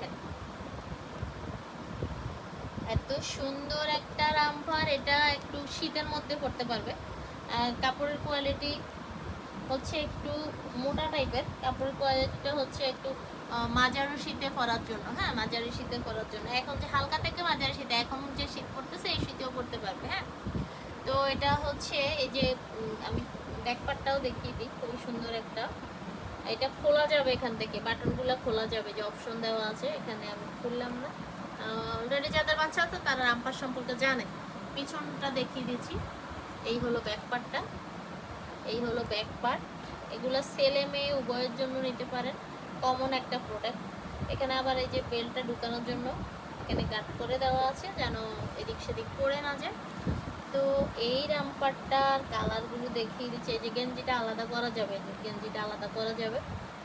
দেখেন। এত সুন্দর একটা রামপার এটা একটু শীতের মধ্যে পড়তে পারবে। কাপড়ের কোয়ালিটি হচ্ছে একটু মোটা টাইপের কাপড়ের কোয়ালিটিটা হচ্ছে একটু মাঝারি শীতে পরার জন্য হ্যাঁ মাঝারি শীতে পরার জন্য। এখন যে হালকা থেকে মাঝারি শীতে, এখন যে শীত পড়তেছে, এই শীতেও পড়তে পারবে হ্যাঁ। তো এটা হচ্ছে এই যে আমি ব্যাকপারটাও দেখিয়ে দিই, খুবই সুন্দর একটা। এটা খোলা যাবে এখান থেকে, বাটনগুলো খোলা যাবে, যে অপশন দেওয়া আছে, এখানে আমি খুললাম না। অলরেডি যাদের বাচ্চা আছে, তারা রামপার সম্পর্কে জানে। পিছনটা দেখিয়ে দিচ্ছি। এই হলো ব্যাকপারটা এই হলো ব্যাক পার্ট এগুলো ছেলে মেয়ে উভয়ের জন্য নিতে পারেন। কমন একটা প্রোডাক্ট এখানে আবার এই যে বেলটা ঢুকানোর জন্য, এখানে কাট করে দেওয়া আছে, যেন এদিক সেদিক পড়ে না যায়। তো এই রামপারটার কালারগুলো দেখিয়ে দিচ্ছে। এই যে গেঞ্জিটা আলাদা করা যাবে গেঞ্জিটা আলাদা করা যাবে।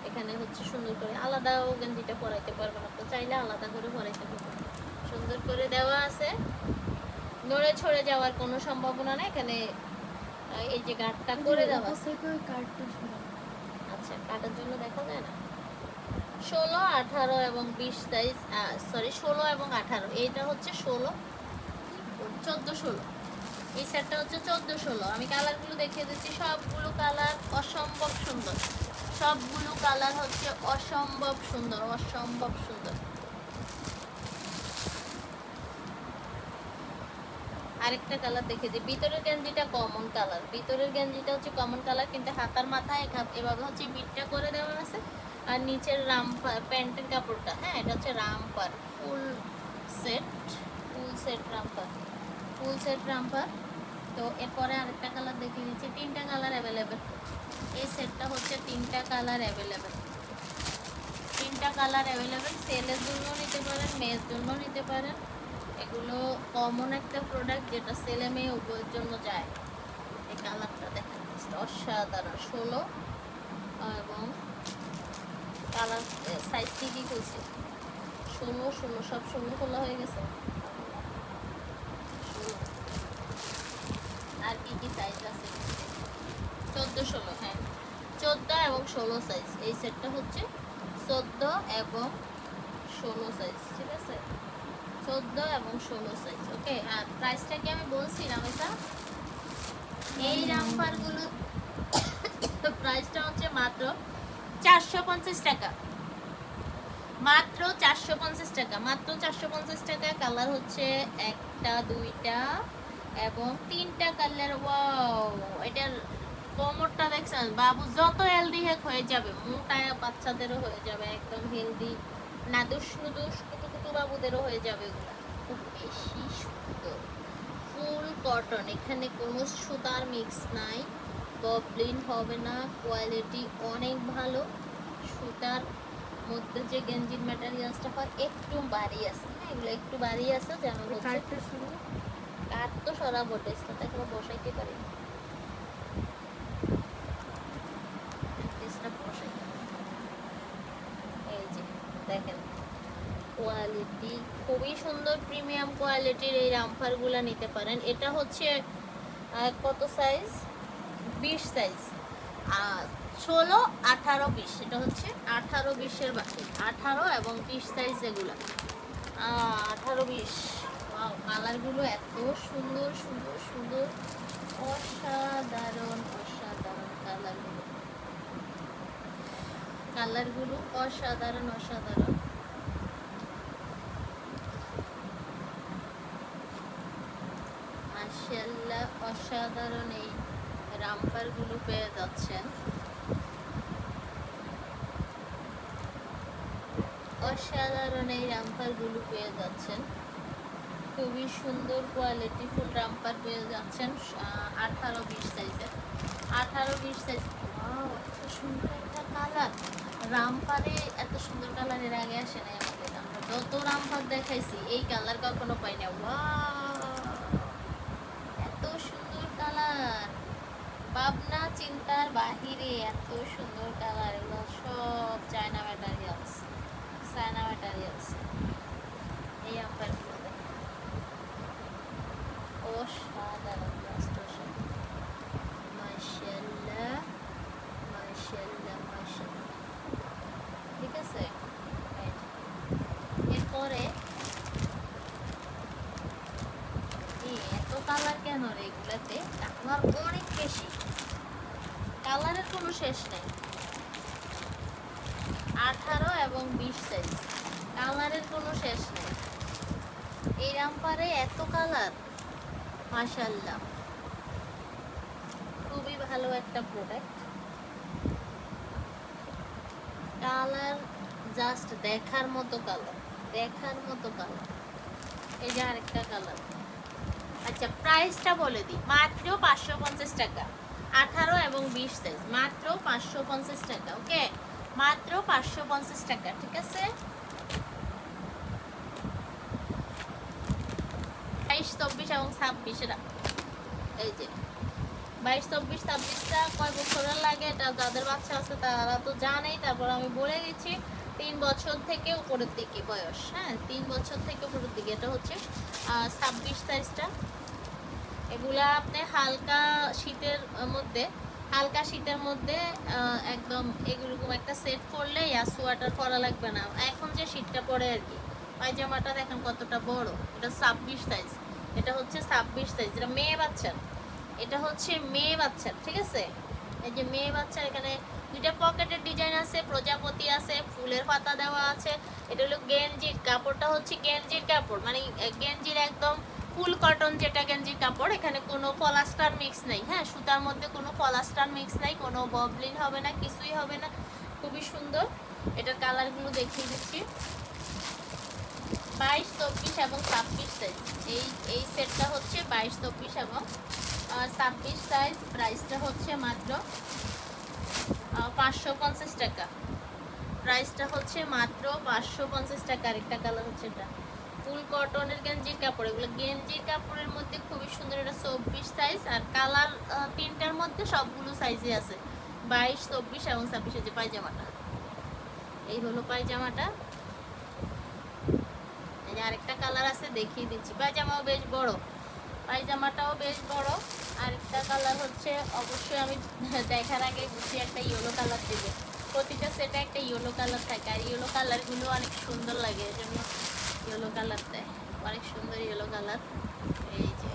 এখানে হচ্ছে সুন্দর করে আলাদাও গেঞ্জিটা পরাইতে পারবেন আপনি চাইলে আলাদা করে পরাইতে পারবেন সুন্দর করে দেওয়া আছে। নড়ে ছড়ে যাওয়ার কোনো সম্ভাবনা নেই। এখানে এই যে গাঁটটা করে দেওয়া আছে। আচ্ছা কাটার জন্য দেখা যায় না? ষোলো আঠারো এবং বিশ সাইজ সরি ষোলো এবং আঠারো। এইটা হচ্ছে ষোলো চোদ্দ ষোলো। এই সেটটা হচ্ছে চোদ্দ ষোলো আমি কালারগুলো দেখিয়ে দিচ্ছি। সবগুলো কালার অসম্ভব সুন্দর। সবগুলো কালার হচ্ছে অসম্ভব সুন্দর অসম্ভব সুন্দর। আরেকটা কালার দেখে দিই। ভিতরের গেঞ্জিটা কমন কালার ভিতরের গেঞ্জিটা হচ্ছে কমন কালার কিন্তু হাতার মাথায় এভাবে হচ্ছে বিটটা করে দেওয়া আছে। আর নিচের রাম প্যান্টের কাপড়টা হ্যাঁ এটা হচ্ছে romper. Full set full set romper. Full set romper তো এরপরে আরেকটা কালার দেখিয়ে দিচ্ছি। তিনটা কালার অ্যাভেলেবেল এই সেটটা হচ্ছে তিনটা কালার অ্যাভেলেবেল তিনটা কালার অ্যাভেলেবেল সেলের জন্য নিতে পারেন মেয়ের জন্য নিতে পারেন। এগুলো কমন একটা প্রোডাক্ট যেটা ছেলে মেয়ে উভয়ের জন্য যায়। এই কালারটা দেখেন, অসাধারণ। ষোলো এবং কালার সাইজ ঠিকই খুলছে ষোলো ষোলো, সব ষোলো খোলা হয়ে গেছে ষোলো। আর কি কি সাইজ আছে চোদ্দ ষোলো হ্যাঁ। চোদ্দ এবং ষোলো সাইজ এই সেটটা হচ্ছে চোদ্দ এবং ষোলো সাইজ ঠিক আছে? চোদ্দ এবং ষোলো সাইজ ওকে আর প্রাইসটা কি আমি বলছিলাম এটা এই রামপারগুলো প্রাইসটা হচ্ছে মাত্র চারশো পঞ্চাশ টাকা। মাত্র চারশো পঞ্চাশ টাকা, মাত্র চারশো পঞ্চাশ টাকা কালার হচ্ছে একটা, দুইটা এবং তিনটা কালার ওয়াও এটার কোমরটা দেখছেন? বাবু যত হেলদি হেক হয়ে যাবে। মোটা বাচ্চাদেরও হয়ে যাবে একদম হেলদি না দুষ দুষ কুটু কুটু বাবুদেরও হয়ে যাবে এগুলা খুব বেশি সুন্দর। ফুল কটন এখানে কোনো সুতার মিক্স নাই। ববলিন হবে না কোয়ালিটি অনেক ভালো। সুতার মধ্যে যে গেঞ্জির ম্যাটেরিয়ালসটা হয় একটু বাড়ি আছে। হ্যাঁ এগুলো একটু বাড়ি আছে যেন হচ্ছে কাঠ তো সরাবো টেস্টটা এখনও বসাইতে পারি না। টেস্টটা বসাই এই যে দেখেন। কোয়ালিটি খুবই সুন্দর প্রিমিয়াম কোয়ালিটির এই রামফারগুলো নিতে পারেন। এটা হচ্ছে কত সাইজ বিশ সাইজ আর ষোলো, আঠারো, বিশ। এটা হচ্ছে আঠারো, বিশের বাকি আঠারো এবং বিশ সাইজ এগুলো। আঠারো, বিশ। কালারগুলো এত সুন্দর সুন্দর সুন্দর। অসাধারণ অসাধারণ কালারগুলো কালারগুলো অসাধারণ অসাধারণ। মাশাআল্লাহ, অসাধারণ এই রামপারগুলো পেয়ে যাচ্ছেন। অসাধারণ এই রামপারগুলো পেয়ে যাচ্ছেন। খুবই সুন্দর কোয়ালিটি ফুল রামপার পেয়ে যাচ্ছেন আঠারো বিশ সাইজের আঠারো বিশ সাইজ সুন্দর একটা কালার রামপারে এত সুন্দর কালারের আগে আসে নাই আমাদের আমরা। যত রামপার দেখাইছি, এই কালার কখনো পাই না এত সুন্দর কালার। ভাবনা চিন্তার বাহিরে এত সুন্দর কালার। এগুলো সব চায়না ম্যাটারিয়ালস চায়না ম্যাটারিয়ালস এই দেখেন অসাধারণ just অসাধারণ মাশাআল্লাহ মাশাআল্লাহ মাশাআল্লাহ ঠিক আছে এই যে। এগুলাতে কালার অনেক বেশি কালারের কোনো শেষ নেই। আঠারো এবং বিশ সাইজ কালারের কোনো শেষ নেই। এই রামপারে এত কালার? মাশাল্লাহ খুবই ভালো একটা প্রোডাক্ট কালার জাস্ট দেখার মতো কালার। দেখার মতো কালার। এই যে আরেকটা কালার। আচ্ছা প্রাইসটা বলে দিই। মাত্র পাঁচশো পঞ্চাশ টাকা। আঠারো এবং বিশ সাইজ মাত্র পাঁচশো পঞ্চাশ টাকা, ওকে? মাত্র পাঁচশো পঞ্চাশ টাকা, ঠিক আছে? বাইশ, চব্বিশ এবং এই যে। বাইশ, চব্বিশ ছাব্বিশটা লাগে? এটা যাদের বাচ্চা আছে তারা তো জানেই। তারপর আমি বলে দিচ্ছি, তিন বছর থেকে উপরের দিকে বয়স হ্যাঁ? তিন বছর থেকে উপরের দিকে, এটা হচ্ছে ছাব্বিশ সাইজটা এগুলা আপনি হালকা শীতের মধ্যে, হালকা শীতের মধ্যে একদম এরকম একটা সেট করলে সোয়াটার পরা লাগবে না। এখন যে শীতটা পড়ে আর কি, পায়জামাটা দেখেন কতটা বড়, এটা ছাব্বিশ সাইজ এটা হচ্ছে ছাব্বিশ সাইজ এটা মেয়ে বাচ্চার। এটা হচ্ছে মেয়ে বাচ্চার, ঠিক আছে? এই যে মেয়ে বাচ্চার এখানে দুইটা পকেটের ডিজাইন আছে, প্রজাপতি আছে, ফুলের পাতা দেওয়া আছে। এটা হলো গেঞ্জির কাপড়টা হচ্ছে গেঞ্জির কাপড় মানে গেঞ্জির একদম ফুল কটন যেটা গেঞ্জি কাপড়, এখানে কোনো পলাস্টার মিক্স নেই। হ্যাঁ সুতার মধ্যে কোনো পলাস্টার মিক্স নেই, কোনো ববলিন হবে না, কিছুই হবে না। খুবই সুন্দর। এটার কালারগুলো দেখিয়ে দিচ্ছি। বাইশ, চব্বিশ এবং ছাব্বিশ সাইজ এই এই সেটটা হচ্ছে বাইশ, চব্বিশ এবং ছাব্বিশ সাইজ প্রাইসটা হচ্ছে মাত্র পাঁচশো পঞ্চাশ টাকা। প্রাইসটা হচ্ছে মাত্র পাঁচশো পঞ্চাশ টাকা। আরেকটা কালার হচ্ছে এটা। ফুল কটনের গেঞ্জির কাপড়, এগুলো গেঞ্জির কাপড়ের মধ্যে খুবই সুন্দর এটা চব্বিশ সাইজ আর কালার তিনটার মধ্যে সবগুলো সাইজে আছে। বাইশ, চব্বিশ এবং ছাব্বিশ যে পায়জামাটা। এই হলো পায়জামাটা। এই যে আরেকটা কালার আছে, দেখিয়ে দিচ্ছি। পায়জামাও বেশ বড়। পায়জামাটাও বেশ বড়। আরেকটা কালার হচ্ছে, অবশ্যই আমি দেখার আগে বুঝি একটা ইয়েলো কালার দেবে। প্রতিটা সেটে একটা ইয়েলো কালার থাকে। আর ইয়েলো কালারগুলো অনেক সুন্দর লাগে এই জন্য ইয়েলো কালার দেয়। অনেক সুন্দর ইয়েলো কালার এই যে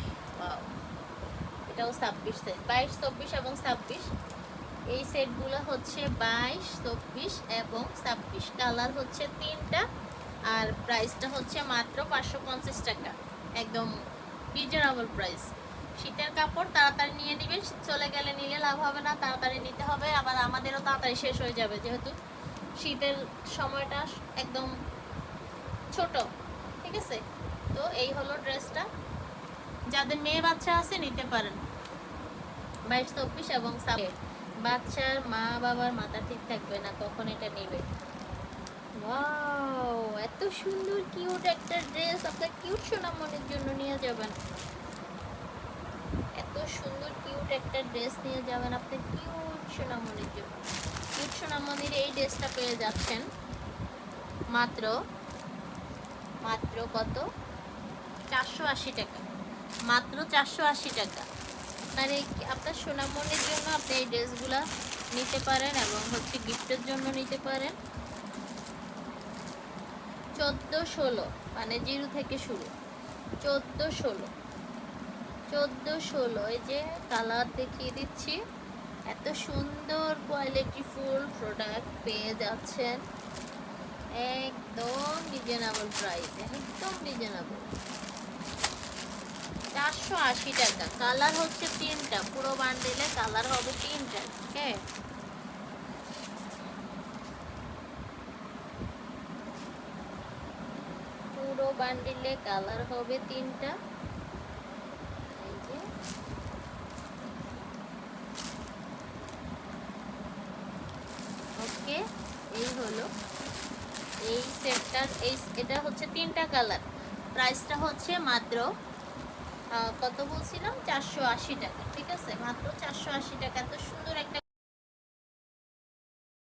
এটাও ছাব্বিশ সাইজ বাইশ, চব্বিশ এবং ছাব্বিশ। এই সেটগুলো হচ্ছে বাইশ, চব্বিশ এবং ছাব্বিশ। কালার হচ্ছে তিনটা আর প্রাইসটা হচ্ছে মাত্র পাঁচশো পঞ্চাশ টাকা। একদম রিজনেবল প্রাইস শীতের কাপড় তাড়াতাড়ি নিয়ে নেবেন চলে গেলে নিলে লাভ হবে না, তাড়াতাড়ি নিতে হবে। আবার আমাদেরও তাড়াতাড়ি শেষ হয়ে যাবে যেহেতু শীতের সময়টা একদম ছোট, ঠিক আছে? তো এই হলো ড্রেসটা। যাদের মেয়ে বাচ্চা আছে, নিতে পারেন। বাইশ, চব্বিশ এবং বাচ্চার মা বাবার মাথা ঠিক থাকবে না, কখন এটা নেবে? এত সুন্দর কিউট একটা ড্রেস আপনার কিউট সোনামণির জন্য নিয়ে যাবেন। এত সুন্দর কিউট একটা ড্রেস নিয়ে যাবেন আপনার কিউট সোনামণির জন্য। কিউট সোনামণির এই ড্রেসটা পেয়ে যাচ্ছেন। মাত্র মাত্র কত? চারশো আশি টাকা। মাত্র চারশো আশি টাকা। মানে আপনার সোনামণির জন্য আপনি এই ড্রেসগুলো নিতে পারেন এবং হচ্ছে গিফটের জন্য নিতে পারেন। চোদ্দ ষোলো মানে জিরো থেকে শুরু। চোদ্দ ষোলো। চোদ্দ ষোলো, এই যে কালার দেখিয়ে দিচ্ছি। এত সুন্দর কোয়ালিটি ফুল প্রোডাক্ট পেয়ে যাচ্ছেন। একদম রিজনেবল প্রাইস একদম রিজনেবল চারশো আশি টাকা। কালার হচ্ছে তিনটা, পুরো বান্ডেলে কালার হবে তিনটা ওকে পুরো বান্ডিলে কালার হবে তিনটা। ওকে এই হলো। এই সেটটার এই এটা হচ্ছে তিনটা কালার। প্রাইসটা হচ্ছে মাত্র কত বলছিলাম? চারশো আশি টাকা, ঠিক আছে? মাত্র চারশো আশি টাকা। এত সুন্দর একটা